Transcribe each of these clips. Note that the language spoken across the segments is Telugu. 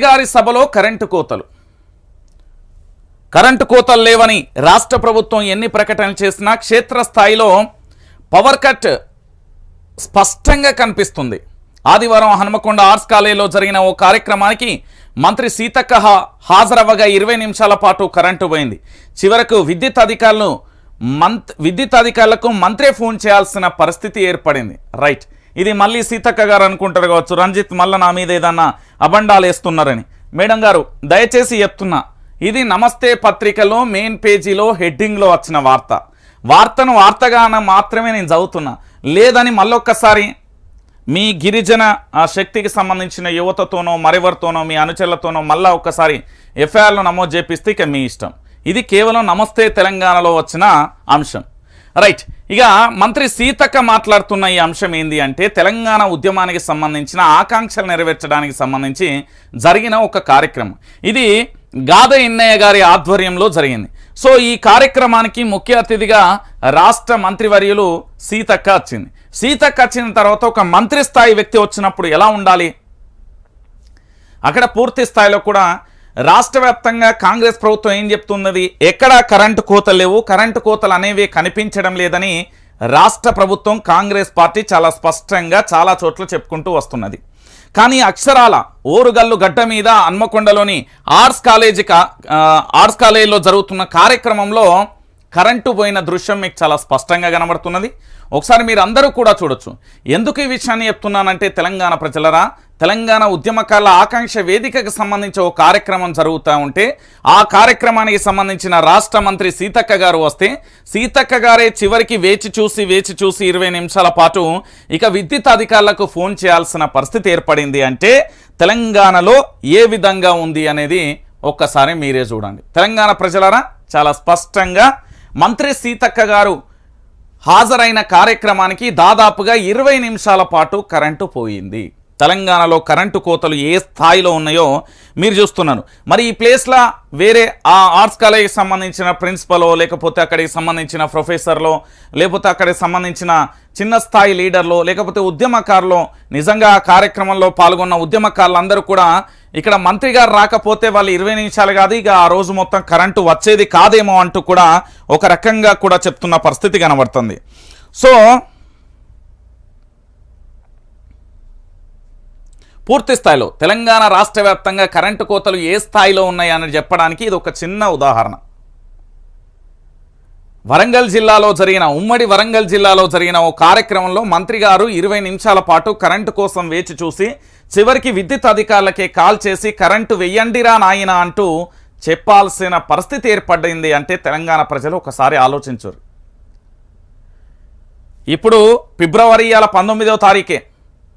గారి సభలో కరెంటు కోతలు. కరెంటు కోతలు లేవని రాష్ట్ర ప్రభుత్వం ఎన్ని ప్రకటనలు చేసినా క్షేత్రస్థాయిలో పవర్ కట్ స్పష్టంగా కనిపిస్తుంది. ఆదివారం హనుమకొండ ఆర్ట్స్ కాలేజీలో జరిగిన ఓ కార్యక్రమానికి మంత్రి సీతక్క హాజరవ్వగా ఇరవై నిమిషాల పాటు కరెంటు పోయింది. చివరకు విద్యుత్ అధికారులు మంత్ విద్యుత్ అధికారులకు మంత్రే ఫోన్ చేయాల్సిన పరిస్థితి ఏర్పడింది. రైట్. ఇది మళ్ళీ సీతక్క గారు అనుకుంటారు కావచ్చు. రంజిత్ మళ్ళీ నా మీద ఏదన్నా అబండాలు వేస్తున్నారని. మేడం గారు దయచేసి చెప్తున్నా ఇది నమస్తే పత్రికలో మెయిన్ పేజీలో హెడ్డింగ్లో వచ్చిన వార్త. వార్తను వార్తగాన మాత్రమే నేను చదువుతున్నా. లేదని మళ్ళొక్కసారి మీ గిరిజన ఆ శక్తికి సంబంధించిన యువతతోనో మరెవరితోనో మీ అనుచరులతోనో మళ్ళా ఒక్కసారి ఎఫ్ఐఆర్లో నమోదు చేపిస్తే ఇక మీ ఇష్టం. ఇది కేవలం నమస్తే తెలంగాణలో వచ్చిన అంశం. రైట్ ఇక మంత్రి సీతక్క మాట్లాడుతున్న ఈ అంశం ఏంది అంటే తెలంగాణ ఉద్యమానికి సంబంధించిన ఆకాంక్షలు నెరవేర్చడానికి సంబంధించి జరిగిన ఒక కార్యక్రమం. ఇది గాద ఇన్నయ్య గారి ఆధ్వర్యంలో జరిగింది. సో ఈ కార్యక్రమానికి ముఖ్య అతిథిగా రాష్ట్ర మంత్రివర్యులు సీతక్క వచ్చింది. సీతక్క వచ్చిన తర్వాత ఒక మంత్రి స్థాయి వ్యక్తి వచ్చినప్పుడు ఎలా ఉండాలి? అక్కడ పూర్తి స్థాయిలో కూడా రాష్ట్ర వ్యాప్తంగా కాంగ్రెస్ ప్రభుత్వం ఏం చెప్తున్నది? ఎక్కడా కరెంటు కోతలు లేవు. కరెంటు కోతలు అనేవి కనిపించడం లేదని రాష్ట్ర ప్రభుత్వం కాంగ్రెస్ పార్టీ చాలా స్పష్టంగా చాలా చోట్ల చెప్పుకుంటూ వస్తున్నది. కానీ అక్షరాల ఓరుగల్లు గడ్డ మీద హన్మకొండలోని ఆర్ట్స్ కాలేజీ ఆర్ట్స్ కాలేజీలో జరుగుతున్న కార్యక్రమంలో కరెంటు పోయిన దృశ్యం మీకు చాలా స్పష్టంగా కనబడుతున్నది. ఒకసారి మీరు అందరూ కూడా చూడొచ్చు. ఎందుకు ఈ విషయాన్ని చెప్తున్నానంటే తెలంగాణ ప్రజలరా తెలంగాణ ఉద్యమకాల ఆకాంక్ష వేదికకు సంబంధించి ఒక కార్యక్రమం జరుగుతూ ఉంటే ఆ కార్యక్రమానికి సంబంధించిన రాష్ట్ర మంత్రి సీతక్క గారు వస్తే సీతక్క గారే చివరికి వేచి చూసి వేచి చూసి ఇరవై నిమిషాల పాటు ఇక విద్యుత్ అధికారులకు ఫోన్ చేయాల్సిన పరిస్థితి ఏర్పడింది అంటే తెలంగాణలో ఏ విధంగా ఉంది అనేది ఒక్కసారి మీరే చూడండి. తెలంగాణ ప్రజలారా చాలా స్పష్టంగా మంత్రి సీతక్క గారు హాజరైన కార్యక్రమానికి దాదాపుగా ఇరవై నిమిషాల పాటు కరెంటు పోయింది. తెలంగాణలో కరెంటు కోతలు ఏ స్థాయిలో ఉన్నాయో మీరు చూస్తున్నారు. మరి ఈ ప్లేస్లో వేరే ఆ ఆర్ట్స్ కాలేజ్కి సంబంధించిన ప్రిన్సిపలో లేకపోతే అక్కడికి సంబంధించిన ప్రొఫెసర్లో లేకపోతే అక్కడికి సంబంధించిన చిన్న స్థాయి లీడర్లో లేకపోతే ఉద్యమకారులో నిజంగా ఆ కార్యక్రమంలో పాల్గొన్న ఉద్యమకారులందరూ కూడా ఇక్కడ మంత్రి గారు రాకపోతే వాళ్ళు ఇరవై నిమిషాలు కాదు ఇక ఆ రోజు మొత్తం కరెంటు వచ్చేది కాదేమో అంటూ కూడా ఒక రకంగా కూడా చెప్తున్న పరిస్థితి కనబడుతుంది. సో పూర్తి స్థాయిలో. తెలంగాణ రాష్ట్ర వ్యాప్తంగా కరెంటు కోతలు ఏ స్థాయిలో ఉన్నాయని చెప్పడానికి ఇది ఒక చిన్న ఉదాహరణ. వరంగల్ జిల్లాలో జరిగిన ఉమ్మడి వరంగల్ జిల్లాలో జరిగిన ఓ కార్యక్రమంలో మంత్రి గారు ఇరవై నిమిషాల పాటు కరెంటు కోసం వేచి చూసి చివరికి విద్యుత్ అధికారులకే కాల్ చేసి కరెంటు వెయ్యండిరా నాయన అంటూ చెప్పాల్సిన పరిస్థితి ఏర్పడింది అంటే తెలంగాణ ప్రజలు ఒకసారి ఆలోచించరు. ఇప్పుడు ఫిబ్రవరి ఇవాళ పంతొమ్మిదవ తారీఖే.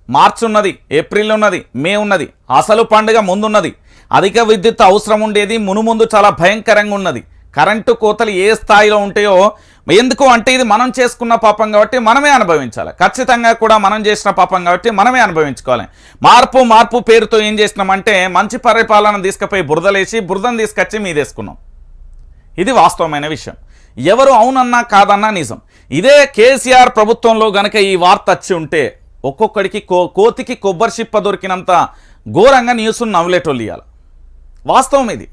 మార్చి ఉన్నది ఏప్రిల్ ఉన్నది మే ఉన్నది అసలు పండుగ ముందున్నది. అధిక విద్యుత్ అవసరం ఉండేది మునుముందు చాలా భయంకరంగా ఉన్నది. కరెంటు కోతలు ఏ స్థాయిలో ఉంటాయో ఎందుకు అంటే ఇది మనం చేసుకున్న పాపం కాబట్టి మనమే అనుభవించాలి. ఖచ్చితంగా కూడా మనం చేసిన పాపం కాబట్టి మనమే అనుభవించుకోవాలి. మార్పు మార్పు పేరుతో ఏం చేసినామంటే మంచి పరిపాలన తీసుకుపోయి బురదలేసి బురదను తీసుకొచ్చి మీదేసుకున్నాం. ఇది వాస్తవమైన విషయం. ఎవరు అవునన్నా కాదన్నా నిజం. ఇదే కేసీఆర్ ప్రభుత్వంలో గనక ఈ వార్త వచ్చి ఉంటే ఒక్కొక్కడికి కో కోతికి కొబ్బరి చిప్ప దొరికినంత ఘోరంగా న్యూస్ను నవ్వులేటోళ్ళు ఇవ్వాలి వాస్తవం ఇది.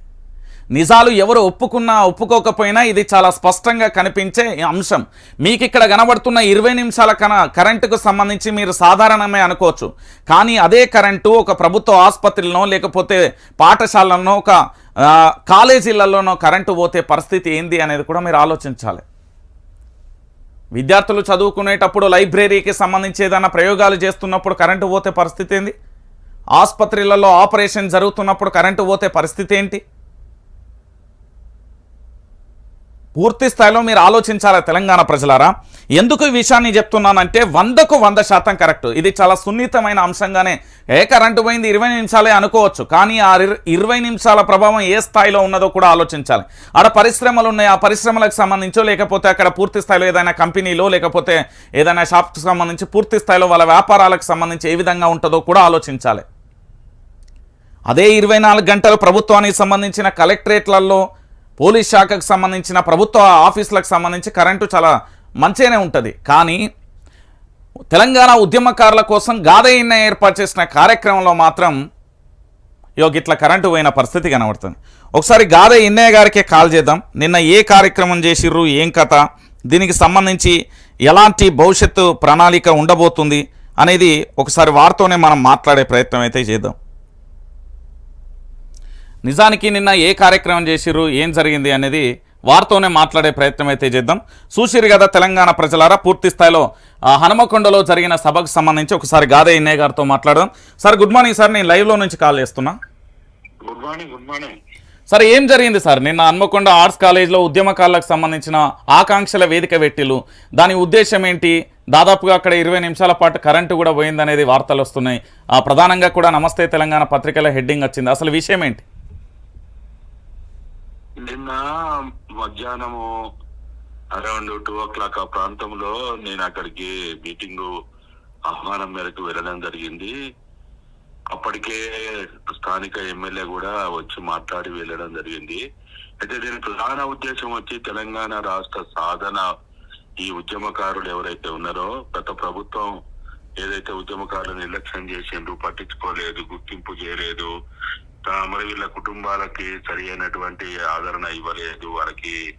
నిజాలు ఎవరు ఒప్పుకున్నా ఒప్పుకోకపోయినా ఇది చాలా స్పష్టంగా కనిపించే అంశం. మీకు ఇక్కడ కనబడుతున్న ఇరవై నిమిషాల కన కరెంటుకు సంబంధించి మీరు సాధారణమే అనుకోవచ్చు. కానీ అదే కరెంటు ఒక ప్రభుత్వ ఆసుపత్రిలోనో లేకపోతే పాఠశాలలోనో ఒక కాలేజీలలోనో కరెంటు పోతే పరిస్థితి ఏంది అనేది కూడా మీరు ఆలోచించాలి. విద్యార్థులు చదువుకునేటప్పుడు లైబ్రరీకి సంబంధించి ఏదైనా ప్రయోగాలు చేస్తున్నప్పుడు కరెంటు పోతే పరిస్థితి ఏంది? ఆసుపత్రులలో ఆపరేషన్ జరుగుతున్నప్పుడు కరెంటు పోతే పరిస్థితి ఏంటి? పూర్తి స్థాయిలో మీరు ఆలోచించాలి తెలంగాణ ప్రజలారా? ఎందుకు ఈ విషయాన్ని చెప్తున్నానంటే వందకు వంద శాతం కరెక్ట్. ఇది చాలా సున్నితమైన అంశంగానే ఏ కరెంటు పోయింది ఇరవై నిమిషాలే అనుకోవచ్చు కానీ ఆ ఇరవై నిమిషాల ప్రభావం ఏ స్థాయిలో ఉన్నదో కూడా ఆలోచించాలి. ఆడ పరిశ్రమలు ఉన్నాయి ఆ పరిశ్రమలకు సంబంధించో లేకపోతే అక్కడ పూర్తి స్థాయిలో ఏదైనా కంపెనీలో లేకపోతే ఏదైనా షాప్కి సంబంధించి పూర్తి స్థాయిలో వాళ్ళ వ్యాపారాలకు సంబంధించి ఏ విధంగా ఉంటుందో కూడా ఆలోచించాలి. అదే ఇరవై నాలుగు గంటలు ప్రభుత్వానికి సంబంధించిన కలెక్టరేట్లలో పోలీస్ శాఖకు సంబంధించిన ప్రభుత్వ ఆఫీసులకు సంబంధించి కరెంటు చాలా మంచిగానే ఉంటుంది. కానీ తెలంగాణ ఉద్యమకారుల కోసం గాదయ్యన్న ఏర్పాటు చేసిన కార్యక్రమంలో మాత్రం ఇగో ఇట్లా కరెంటు పోయిన పరిస్థితి కనబడుతుంది. ఒకసారి గాదే ఇన్నయ్య గారికే కాల్ చేద్దాం. నిన్న ఏ కార్యక్రమం చేసిర్రు ఏం కథ దీనికి సంబంధించి ఎలాంటి భవిష్యత్తు ప్రణాళిక ఉండబోతుంది అనేది ఒకసారి వారితోనే మనం మాట్లాడే ప్రయత్నం అయితే చేద్దాం. నిజానికి నిన్న ఏ కార్యక్రమం చేసిర్రు ఏం జరిగింది అనేది వారితోనే మాట్లాడే ప్రయత్నం అయితే చేద్దాం. చూసిరు కదా తెలంగాణ ప్రజలారా పూర్తి స్థాయిలో హనుమకొండలో జరిగిన సభకు సంబంధించి ఒకసారి గాదే ఇన్నయ్య గారితో మాట్లాడదాం. సార్ గుడ్ మార్నింగ్ సార్ నేను లైవ్లో నుంచి కాల్ చేస్తున్నా. Good morning good morning sir ఏం జరిగింది సార్? నిన్న హన్మకొండ ఆర్ట్స్ కాలేజ్లో ఉద్యమకారులకు సంబంధించిన ఆకాంక్షల వేదిక పెట్టిలు దాని ఉద్దేశం ఏంటి? దాదాపుగా అక్కడ ఇరవై నిమిషాల పాటు కరెంటు కూడా పోయిందనేది వార్తలు వస్తున్నాయి. ఆ, ప్రధానంగా కూడా నమస్తే తెలంగాణ పత్రికల హెడ్డింగ్ వచ్చింది. అసలు విషయం ఏంటి? నిన్న మధ్యాహ్నము అరౌండ్ టూ ఓ క్లాక్ ఆ ప్రాంతంలో నేను అక్కడికి మీటింగ్ ఆహ్వానం మేరకు వెళ్ళడం జరిగింది. అప్పటికే స్థానిక ఎమ్మెల్యే కూడా వచ్చి మాట్లాడి వెళ్ళడం జరిగింది. అయితే దీని ప్రధాన ఉద్దేశం వచ్చి తెలంగాణ రాష్ట్ర సాధన. ఈ ఉద్యమకారులు ఎవరైతే ఉన్నారో గత ప్రభుత్వం ఏదైతే ఉద్యమకారులు నిర్లక్ష్యం చేసిండ్రు పట్టించుకోలేదు గుర్తింపు చేయలేదు మరి వీళ్ళ కుటుంబాలకి సరి అయినటువంటి ఆదరణ ఇవ్వలేదు వారికి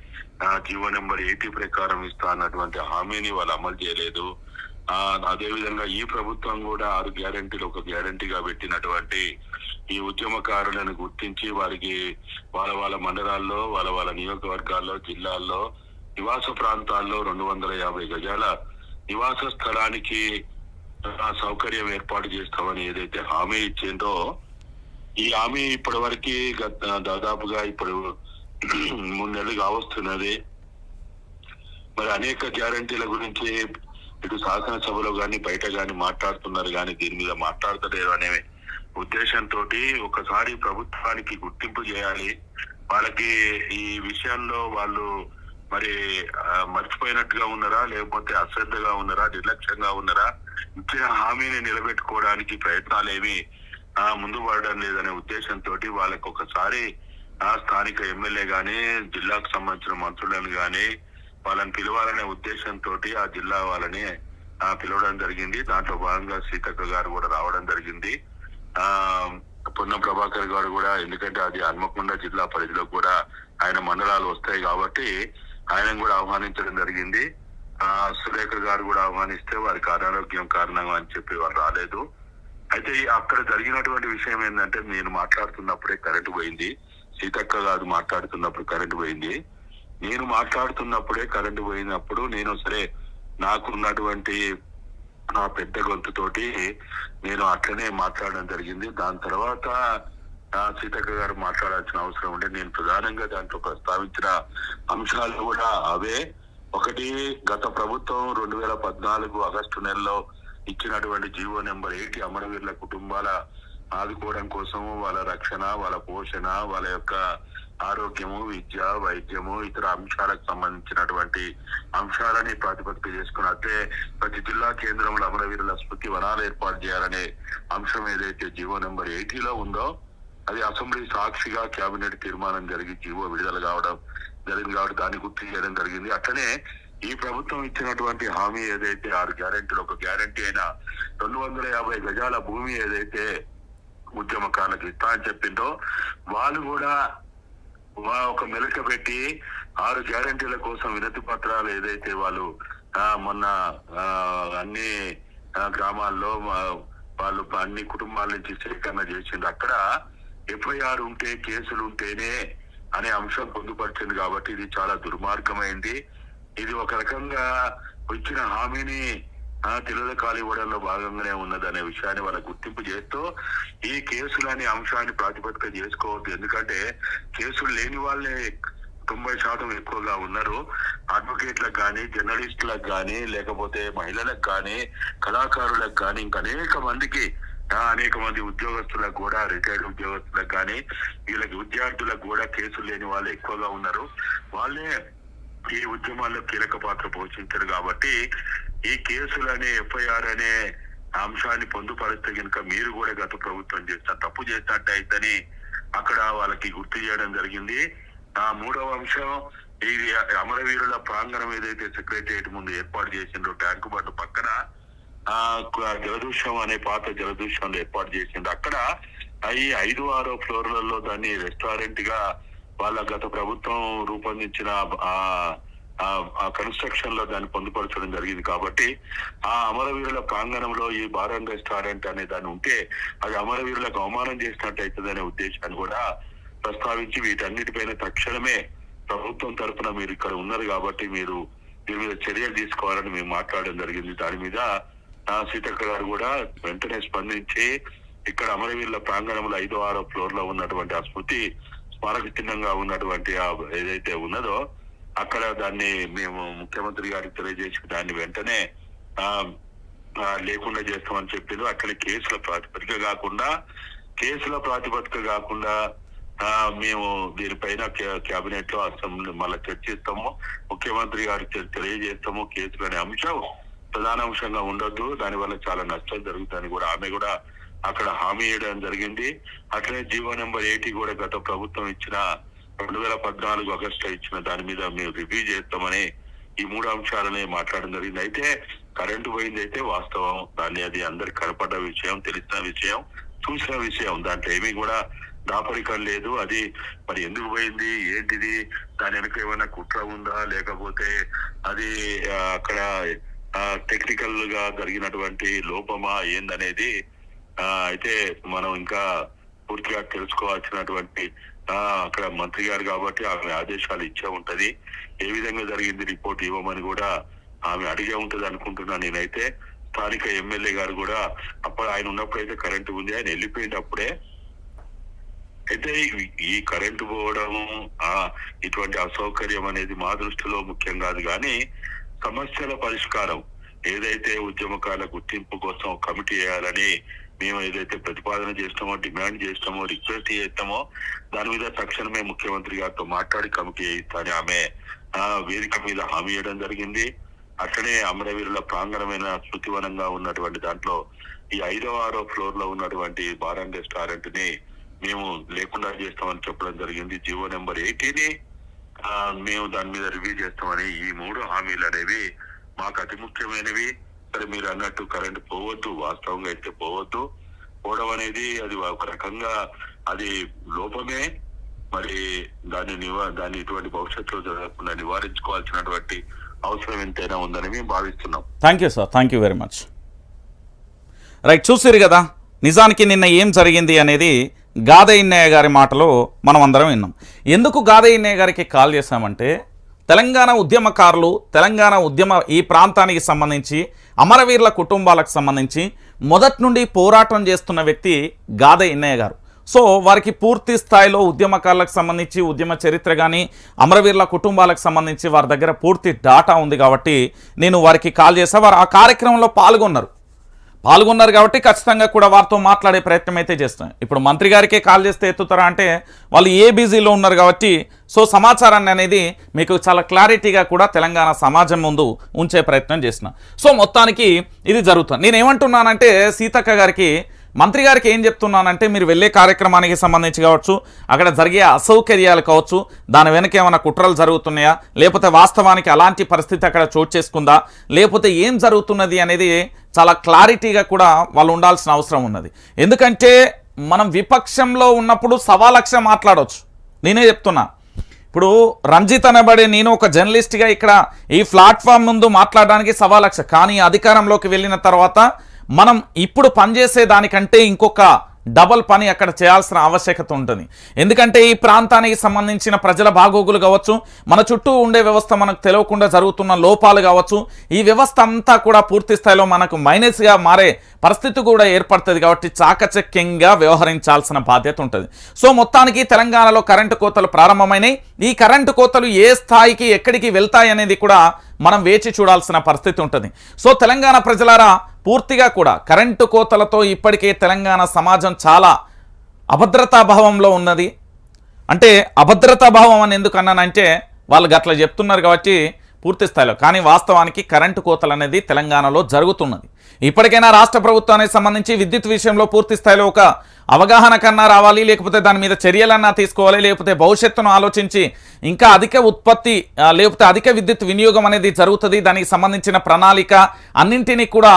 జీవో నెంబర్ ఎయిటీ ప్రకారం ఇస్తా అన్నటువంటి హామీని వాళ్ళు అమలు చేయలేదు. ఆ ఈ ప్రభుత్వం కూడా ఆరు గ్యారంటీలు ఒక గ్యారంటీగా పెట్టినటువంటి ఈ ఉద్యమకారులను గుర్తించి వారికి వాళ్ళ వాళ్ళ మండలాల్లో వాళ్ళ వాళ్ళ నియోజకవర్గాల్లో జిల్లాల్లో నివాస ప్రాంతాల్లో రెండు వందల యాభై గజాల నివాస స్థలానికి సౌకర్యం ఏర్పాటు చేస్తామని ఏదైతే హామీ ఇచ్చిందో ఈ హామీ ఇప్పటి వరకు గత దాదాపుగా ఇప్పుడు మూడు నెలలు కావస్తున్నది. మరి అనేక గ్యారంటీల గురించి ఇటు శాసనసభలో గాని బయట గాని మాట్లాడుతున్నారు కానీ దీని మీద మాట్లాడతలేరు అనే ఉద్దేశంతో ఒకసారి ప్రభుత్వానికి గుర్తింపు చేయాలి. వాళ్ళకి ఈ విషయంలో వాళ్ళు మరి మర్చిపోయినట్టుగా ఉన్నారా? లేకపోతే అశ్రద్ధగా ఉన్నారా? నిర్లక్ష్యంగా ఉన్నారా? ఇచ్చిన హామీని నిలబెట్టుకోవడానికి ప్రయత్నాలు ఏమి ఆ, ముందు పడడం లేదనే ఉద్దేశంతో వాళ్ళకి ఒకసారి ఆ స్థానిక ఎమ్మెల్యే గాని జిల్లాకు సంబంధించిన మంత్రులను గాని వాళ్ళని పిలవాలనే ఉద్దేశంతో ఆ జిల్లా వాళ్ళని ఆ పిలవడం జరిగింది. దాంట్లో భాగంగా సీతక్క గారు కూడా రావడం జరిగింది. ఆ పొన్నం ప్రభాకర్ గారు కూడా ఎందుకంటే అది హన్మకొండ జిల్లా పరిధిలో కూడా ఆయన మండలాలు వస్తాయి కాబట్టి ఆయన కూడా ఆహ్వానించడం జరిగింది. ఆ సురేఖ గారు కూడా ఆహ్వానిస్తే వారికి అనారోగ్యం కారణంగా అని చెప్పి వారు రాలేదు. అయితే అక్కడ జరిగినటువంటి విషయం ఏంటంటే నేను మాట్లాడుతున్నప్పుడే కరెంటు పోయింది. సీతక్క గారు మాట్లాడుతున్నప్పుడు కరెంటు పోయింది. నేను మాట్లాడుతున్నప్పుడే కరెంటు పోయినప్పుడు నేను సరే నాకున్నటువంటి నా పెద్ద గొంతుతోటి నేను అట్లనే మాట్లాడడం జరిగింది. దాని తర్వాత సీతక్క గారు మాట్లాడాల్సిన అవసరం ఉంటే నేను ప్రధానంగా దాంట్లో ప్రస్తావించిన అంశాలు కూడా అవే. ఒకటి గత ప్రభుత్వం రెండు వేల పద్నాలుగు ఆగస్టు నెలలో ఇచ్చినటువంటి జీవో నెంబర్ ఎయిటీ అమరవీరుల కుటుంబాల ఆదుకోవడం కోసం వాళ్ళ రక్షణ వాళ్ళ పోషణ వాళ్ళ యొక్క ఆరోగ్యము విద్య వైద్యము ఇతర అంశాలకు సంబంధించినటువంటి అంశాలని ప్రాతిపదిక చేసుకుని అంటే ప్రతి జిల్లా కేంద్రంలో అమరవీరుల స్మృతి వనాలు ఏర్పాటు చేయాలనే అంశం ఏదైతే జీవో నెంబర్ ఎయిటీలో ఉందో అది అసెంబ్లీ సాక్షిగా కేబినెట్ తీర్మానం జరిగి జీవో విడుదల కావడం జరిగింది కాబట్టి దాన్ని గుర్తు చేయడం జరిగింది. అట్లనే ఈ ప్రభుత్వం ఇచ్చినటువంటి హామీ ఏదైతే ఆరు గ్యారెంటీలు ఒక గ్యారెంటీ అయినా రెండు వందల యాభై గజాల భూమి ఏదైతే ఉద్యమకారులకు ఇస్తా అని చెప్పిందో వాళ్ళు కూడా ఒక మెలక పెట్టి ఆరు గ్యారెంటీల కోసం వినతి పత్రాలు ఏదైతే వాళ్ళు మొన్న అన్ని గ్రామాల్లో వాళ్ళు అన్ని కుటుంబాల నుంచి సేకరణ చేసింది అక్కడ ఎఫ్ఐఆర్ ఉంటే కేసులు ఉంటేనే అనే అంశం పొందుపరిచింది కాబట్టి ఇది చాలా దుర్మార్గమైంది. ఇది ఒక రకంగా వచ్చిన హామీని ఆ తెలుగు కాలివ్వడంలో భాగంగానే ఉన్నదనే విషయాన్ని వాళ్ళ గుర్తింపు చేస్తూ ఈ కేసులు అనే అంశాన్ని ప్రాతిపదిక చేసుకోవద్దు. ఎందుకంటే కేసులు లేని వాళ్ళే తొంభై శాతం ఎక్కువగా ఉన్నారు. అడ్వకేట్లకు కానీ జర్నలిస్టులకు కానీ లేకపోతే మహిళలకు కానీ కళాకారులకు కానీ ఇంకా అనేక మందికి అనేక మంది ఉద్యోగస్తులకు కూడా రిటైర్డ్ ఉద్యోగస్తులకు కానీ వీళ్ళకి విద్యార్థులకు కూడా కేసులు లేని వాళ్ళు ఎక్కువగా ఉన్నారు. వాళ్ళే ఈ ఉద్యమాల్లో కీలక పాత్ర పోషించారు కాబట్టి ఈ కేసులు అనే ఎఫ్ఐఆర్ అనే అంశాన్ని పొందుపరిస్తే కనుక మీరు కూడా గత ప్రభుత్వం చేస్తారు తప్పు చేసినట్టు అయితేని అక్కడ వాళ్ళకి గుర్తు చేయడం జరిగింది. ఆ మూడవ అంశం ఇది అమరవీరుల ప్రాంగణం ఏదైతే సెక్రటరియట్ ముందు ఏర్పాటు చేసిండ్రో ట్యాంకు బండ్ పక్కన ఆ జలదృశ్యం అనే పాత జలదృశ్యంలో ఏర్పాటు చేసింది అక్కడ ఈ ఐదు ఆరో ఫ్లోర్లలో దాన్ని రెస్టారెంట్గా వాళ్ళ గత ప్రభుత్వం రూపొందించిన ఆ కన్స్ట్రక్షన్లో దాన్ని పొందుపరచడం జరిగింది. కాబట్టి ఆ అమరవీరుల ప్రాంగణంలో ఈ బారంగ రెస్టారెంట్ అనే దాన్ని ఉంటే అది అమరవీరులకు అవమానం చేసినట్టు అవుతుందనే ఉద్దేశాన్ని కూడా ప్రస్తావించి వీటన్నిటిపైన తక్షణమే ప్రభుత్వం తరపున మీరు ఇక్కడ ఉన్నారు కాబట్టి మీరు దీని మీద చర్యలు తీసుకోవాలని మేము మాట్లాడడం జరిగింది. దాని మీద సీతక్క గారు కూడా వెంటనే స్పందించి ఇక్కడ అమరవీరుల ప్రాంగణంలో ఐదో ఆరో ఫ్లోర్లో ఉన్నటువంటి ఆ స్మృతి స్మారక చిహ్నంగా ఉన్నటువంటి ఆ ఏదైతే ఉన్నదో అక్కడ దాన్ని మేము ముఖ్యమంత్రి గారికి తెలియజేసి దాన్ని వెంటనే ఆ లేకుండా చేస్తామని చెప్పిండు అక్కడ కేసుల ప్రాతిపదిక కాకుండా కేసుల ప్రాతిపదిక కాకుండా ఆ, మేము దీనిపైన కేబినెట్లో అసెంబ్లీ మళ్ళీ చర్చిస్తాము. ముఖ్యమంత్రి గారికి తెలియజేస్తాము కేసులు అనే అంశం. ప్రధాన అంశంగా ఉండొద్దు. దానివల్ల చాలా నష్టం జరుగుతుంది కూడా. ఆమె కూడా అక్కడ హామీ ఇవ్వడం జరిగింది. అట్లనే జీవో నెంబర్ ఎయిటీ కూడా గత ప్రభుత్వం ఇచ్చిన రెండు వేల పద్నాలుగు ఆగస్టు ఇచ్చిన దాని మీద మేము రివ్యూ చేస్తామని ఈ మూడు అంశాలని మాట్లాడడం జరిగింది. అయితే కరెంటు పోయింది అయితే వాస్తవం. దాన్ని అది అందరికి కనపడ్డ విషయం తెలిసిన విషయం చూసిన విషయం. దాంట్లో ఏమీ కూడా దాపరికం లేదు. అది మరి ఎందుకు పోయింది? ఏంటిది? దాని వెనక ఏమైనా కుట్ర ఉందా? లేకపోతే అది అక్కడ టెక్నికల్గా జరిగినటువంటి లోపమా ఏందనేది అయితే మనం ఇంకా పూర్తిగా తెలుసుకోవాల్సినటువంటి అక్కడ మంత్రి గారు కాబట్టి ఆమె ఆదేశాలు ఇచ్చే ఉంటది. ఏ విధంగా జరిగింది రిపోర్ట్ ఇవ్వమని కూడా ఆమె అడిగే ఉంటది అనుకుంటున్నా నేనైతే. స్థానిక ఎమ్మెల్యే గారు కూడా అప్పుడు ఆయన ఉన్నప్పుడు అయితే కరెంటు ఉంది ఆయన వెళ్ళిపోయినప్పుడే అయితే ఈ- ఈ కరెంటు పోవడం ఆ ఇటువంటి అసౌకర్యం అనేది మా దృష్టిలో ముఖ్యం కాదు. కానీ సమస్యల పరిష్కారం. ఏదైతే ఉద్యమకాల గుర్తింపు కోసం కమిటీ వేయాలని మేము ఏదైతే ప్రతిపాదన చేస్తామో డిమాండ్ చేస్తామో రిక్వెస్ట్ చేస్తామో దాని మీద తక్షణమే ముఖ్యమంత్రి గారితో మాట్లాడి కమిటీ వేయిస్తాని ఆమె వేదిక మీద హామీ ఇవ్వడం జరిగింది. అట్లనే అమరవీరుల ప్రాంగణమైన శృతివనంగా ఉన్నటువంటి దాంట్లో ఈ ఐదో ఆరో ఫ్లోర్లో ఉన్నటువంటి బార్ అండ్ రెస్టారెంట్ని మేము లేకుండా చేస్తామని చెప్పడం జరిగింది. జీవో నెంబర్ ఎయిటీని మేము దాని మీద రివ్యూ చేస్తామని ఈ మూడు హామీలు అనేవి మాకు అతి ముఖ్యమైనవి. సరే మీరు అన్నట్టు కరెంట్ పోవద్దు వాస్తవంగా అయితే పోవద్దు. పోవడం అనేది అది ఒక రకంగా అది లోపమే. మరి దాన్ని నివా దాన్ని ఇటువంటి భవిష్యత్తులో జరగకుండా నివారించుకోవాల్సినటువంటి అవసరం ఎంతైనా ఉందని మేము భావిస్తున్నాం. Thank you sir thank you very much right చూసిరు కదా? నిజానికి నిన్న ఏం జరిగింది అనేది గాదయ్యన్నయ్య గారి మాటలు మనం అందరం విన్నాం. ఎందుకు గాదయ్యన్నయ్య గారికి కాల్ చేశామంటే తెలంగాణ ఉద్యమకారులు తెలంగాణ ఉద్యమ ఈ ప్రాంతానికి సంబంధించి అమరవీరుల కుటుంబాలకు సంబంధించి మొదటి నుండి పోరాటం చేస్తున్న వ్యక్తి గాదయ్యన్నయ్య గారు. సో వారికి పూర్తి స్థాయిలో ఉద్యమకారులకు సంబంధించి ఉద్యమ చరిత్ర కానీ అమరవీరుల కుటుంబాలకు సంబంధించి వారి దగ్గర పూర్తి డాటా ఉంది కాబట్టి నేను వారికి కాల్ చేసా వారు ఆ కార్యక్రమంలో పాల్గొన్నారు. పాల్గొన్నారు కాబట్టి ఖచ్చితంగా కూడా వారితో మాట్లాడే ప్రయత్నం అయితే చేస్తాం ఇప్పుడు మంత్రి గారికే కాల్ చేస్తే ఎత్తుతారా అంటే వాళ్ళు ఏ బిజీలో ఉన్నారు కాబట్టి సో సమాచారాన్ని అనేది మీకు చాలా క్లారిటీగా కూడా తెలంగాణ సమాజం ముందు ఉంచే ప్రయత్నం చేసిన సో మొత్తానికి ఇది జరుగుతుంది. నేను ఏమంటున్నానంటే సీతక్క గారికి మంత్రి గారికి ఏం చెప్తున్నానంటే మీరు వెళ్ళే కార్యక్రమానికి సంబంధించి కావచ్చు అక్కడ జరిగే అసౌకర్యాలు కావచ్చు దాని వెనక ఏమైనా కుట్రలు జరుగుతున్నాయా లేకపోతే వాస్తవానికి అలాంటి పరిస్థితి అక్కడ చోటు చేసుకుందా లేకపోతే ఏం జరుగుతున్నది అనేది చాలా క్లారిటీగా కూడా వాళ్ళు ఉండాల్సిన అవసరం ఉన్నది. ఎందుకంటే మనం విపక్షంలో ఉన్నప్పుడు సవాలక్ష మాట్లాడవచ్చు నేనే చెప్తున్నా. ఇప్పుడు రంజిత్ అనబడే నేను ఒక జర్నలిస్ట్గా ఇక్కడ ఈ ప్లాట్ఫామ్ ముందు మాట్లాడడానికి సవాలక్ష కానీ అధికారంలోకి వెళ్ళిన తర్వాత మనం ఇప్పుడు పనిచేసే దానికంటే ఇంకొక డబల్ పని అక్కడ చేయాల్సిన ఆవశ్యకత ఉంటుంది. ఎందుకంటే ఈ ప్రాంతానికి సంబంధించిన ప్రజల బాగోగులు కావచ్చు మన చుట్టూ ఉండే వ్యవస్థ మనకు తెలియకుండా జరుగుతున్న లోపాలు కావచ్చు ఈ వ్యవస్థ అంతా కూడా పూర్తి స్థాయిలో మనకు మైనస్గా మారే పరిస్థితి కూడా ఏర్పడుతుంది కాబట్టి చాకచక్యంగా వ్యవహరించాల్సిన బాధ్యత ఉంటుంది. సో మొత్తానికి తెలంగాణలో కరెంటు కోతలు ప్రారంభమైనాయి. ఈ కరెంటు కోతలు ఏ స్థాయికి ఎక్కడికి వెళ్తాయి అనేది కూడా మనం వేచి చూడాల్సిన పరిస్థితి ఉంటుంది. సో తెలంగాణ ప్రజలారా పూర్తిగా కూడా కరెంటు కోతలతో ఇప్పటికే తెలంగాణ సమాజం చాలా అభద్రతాభావంలో ఉన్నది. అంటే అభద్రతాభావం అని ఎందుకు అన్నానంటే వాళ్ళు అట్లా చెప్తున్నారు కాబట్టి పూర్తి స్థాయిలో. కానీ వాస్తవానికి కరెంటు కోతలు అనేది తెలంగాణలో జరుగుతున్నది. ఇప్పటికైనా రాష్ట్ర ప్రభుత్వానికి సంబంధించి విద్యుత్ విషయంలో పూర్తి స్థాయిలో ఒక అవగాహన కన్నా రావాలి లేకపోతే దాని మీద చర్యలన్నా తీసుకోవాలి లేకపోతే భవిష్యత్తును ఆలోచించి ఇంకా అధిక ఉత్పత్తి లేకపోతే అధిక విద్యుత్ వినియోగం అనేది జరుగుతుంది. దానికి సంబంధించిన ప్రణాళిక అన్నింటినీ కూడా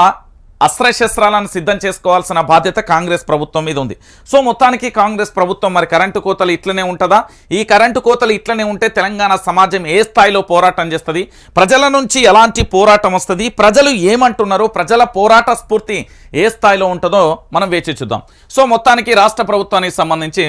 అస్త్రశస్త్రాలను సిద్ధం చేసుకోవాల్సిన బాధ్యత కాంగ్రెస్ ప్రభుత్వం మీద ఉంది. సో మొత్తానికి కాంగ్రెస్ ప్రభుత్వం మరి కరెంటు కోతలు ఇట్లనే ఉంటుందా? ఈ కరెంటు కోతలు ఇట్లనే ఉంటే తెలంగాణ సమాజం ఏ స్థాయిలో పోరాటం చేస్తుంది? ప్రజల నుంచి ఎలాంటి పోరాటం వస్తుంది? ప్రజలు ఏమంటున్నారు ప్రజల పోరాట స్ఫూర్తి ఏ స్థాయిలో ఉంటుందో మనం వేచి చూద్దాం. సో మొత్తానికి రాష్ట్ర ప్రభుత్వానికి సంబంధించి